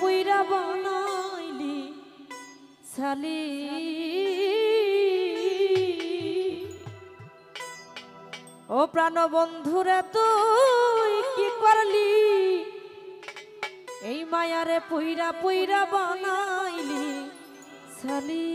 পুইরা বানাইলি সালি ও প্রাণ বন্ধুরে তুই কি করলি? এই মায়ারে পুইরা পুইরা বানাইলি সালি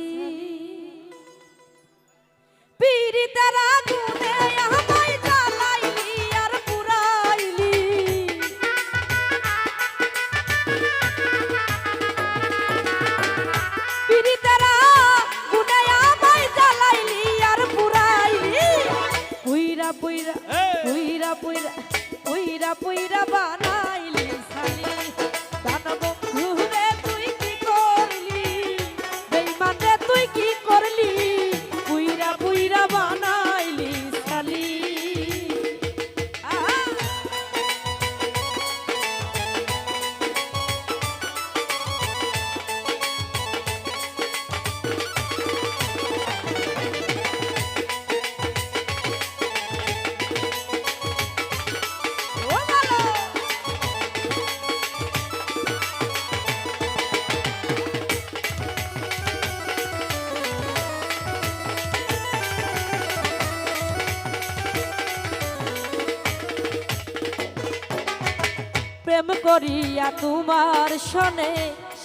প্রেম করিয়া তোমার সনে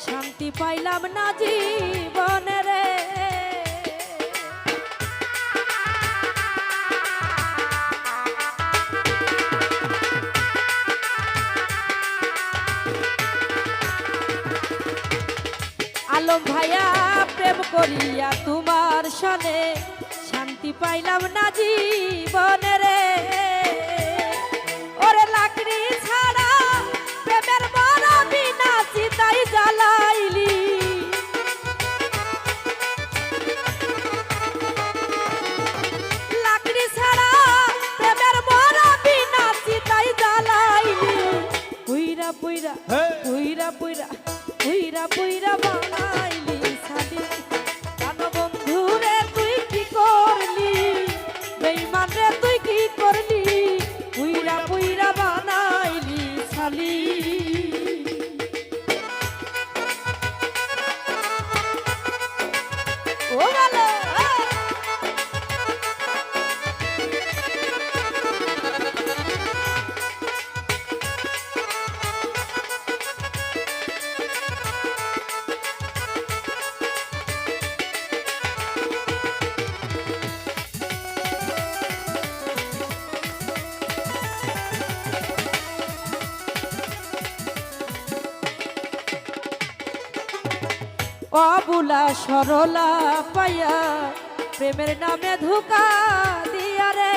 শান্তি পাইলাম না জীবনে রে। আলম ভাইয়া, প্রেম করিয়া তোমার সনে শান্তি পাইলাম না জীবনে রে। পুইরা পুইরা অবুলা সরলা পাইয়া প্রেমের নামে ধোকা দিয়া রে।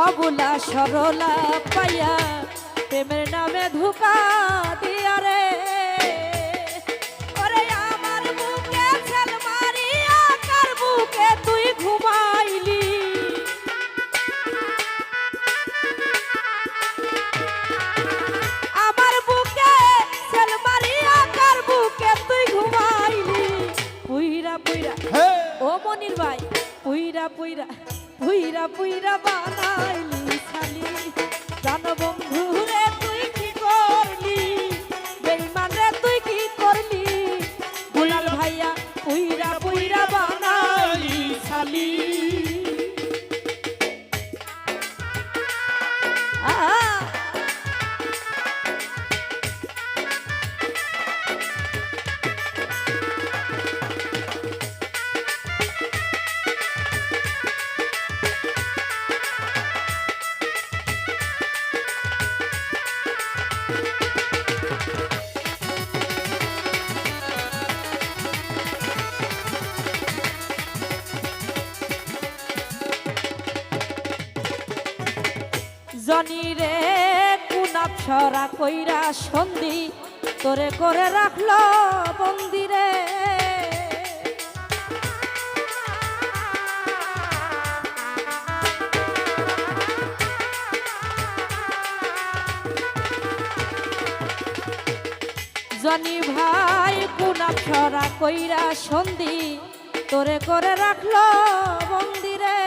অবুলা সরলা পাইয়া প্রেমের নামে ধোকা মনির ভাই। পুইরা পুইরা পুইরা পুইরা বানাইলি খালি সরা কইরা সন্ধি তোরে করে রাখল বন্দিরে জনি ভাই কুনা সরা কইরা সন্ধি তোরে করে রাখল মন্দিরে।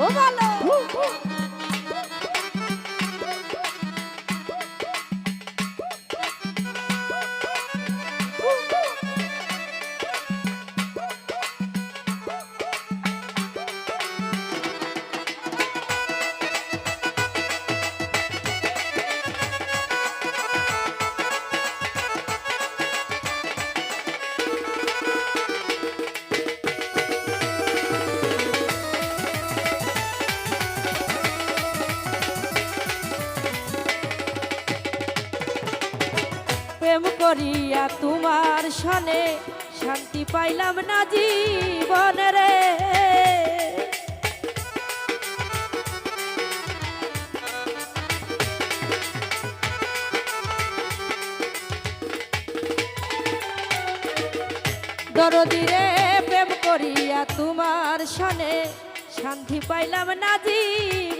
我干的。মায়া তোমার সনে শান্তি পাইলাম না জীবনে রে। দরদিরে প্রেম করিয়া তোমার সনে শান্তি পাইলাম না জীব